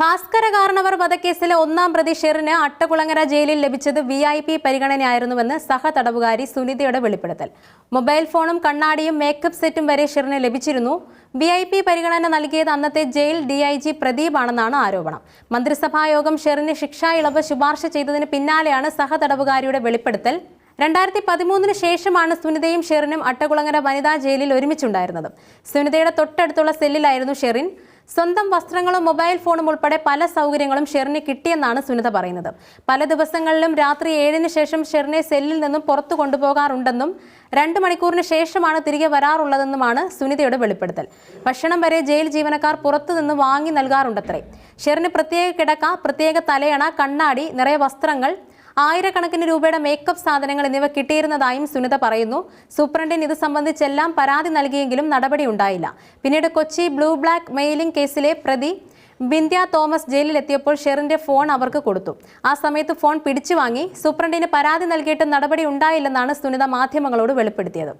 ഭാസ്കര കാരണവർ വധക്കേസിലെ ഒന്നാം പ്രതി ഷെറിന് അട്ടകുളങ്ങര ജയിലിൽ ലഭിച്ചത് വി ഐ പി പരിഗണനയായിരുന്നുവെന്ന് സഹതടവുകാരി സുനിതയുടെ വെളിപ്പെടുത്തൽ. മൊബൈൽ ഫോണും കണ്ണാടിയും മേക്കപ്പ് സെറ്റും വരെ ഷെറിന് ലഭിച്ചിരുന്നു. വി ഐ പി പരിഗണന നൽകിയത് അന്നത്തെ ജയിൽ ഡി ഐ ജി പ്രദീപാണെന്നാണ് ആരോപണം. മന്ത്രിസഭായോഗം ഷെറിന് ശിക്ഷാ ഇളവ് ശുപാർശ ചെയ്തതിന് പിന്നാലെയാണ് സഹതടവുകാരിയുടെ വെളിപ്പെടുത്തൽ. രണ്ടായിരത്തി പതിമൂന്നിന് ശേഷമാണ് സുനിതയും ഷെറിനും അട്ടകുളങ്ങര വനിതാ ജയിലിൽ ഒരുമിച്ചുണ്ടായിരുന്നത്. സുനിതയുടെ തൊട്ടടുത്തുള്ള സെല്ലിലായിരുന്നു ഷെറിൻ. സ്വന്തം വസ്ത്രങ്ങളും മൊബൈൽ ഫോണും ഉൾപ്പെടെ പല സൗകര്യങ്ങളും ഷെറിന് കിട്ടിയെന്നാണ് സുനിത പറയുന്നത്. പല ദിവസങ്ങളിലും രാത്രി ഏഴിന് ശേഷം ഷെറിനെ സെല്ലിൽ നിന്നും പുറത്തു കൊണ്ടുപോകാറുണ്ടെന്നും രണ്ട് മണിക്കൂറിന് ശേഷമാണ് തിരികെ വരാറുള്ളതെന്നുമാണ് സുനിതയുടെ വെളിപ്പെടുത്തൽ. ഭക്ഷണം വരെ ജയിൽ ജീവനക്കാർ പുറത്തു നിന്ന് വാങ്ങി നൽകാറുണ്ടത്രേ. ഷെറിന് പ്രത്യേക കിടക്ക പ്രത്യേക തലയണ കണ്ണാടി നിറയെ വസ്ത്രങ്ങൾ ആയിരക്കണക്കിന് രൂപയുടെ മേക്കപ്പ് സാധനങ്ങൾ എന്നിവ കിട്ടിയിരുന്നതായും സുനിത പറയുന്നു. സൂപ്രണ്ടിന് ഇത് സംബന്ധിച്ചെല്ലാം പരാതി നൽകിയെങ്കിലും നടപടി ഉണ്ടായില്ല. പിന്നീട് കൊച്ചി ബ്ലൂ ബ്ലാക്ക് മെയിലിംഗ് കേസിലെ പ്രതി ബിന്ധ്യ തോമസ് ജയിലിലെത്തിയപ്പോൾ ഷെറിന്റെ ഫോൺ അവർക്ക് കൊടുത്തു. ആ സമയത്ത് ഫോൺ പിടിച്ചു വാങ്ങി സൂപ്രണ്ടിന് പരാതി നൽകിയിട്ട് നടപടി ഉണ്ടായില്ലെന്നാണ് സുനിത മാധ്യമങ്ങളോട് വെളിപ്പെടുത്തിയത്.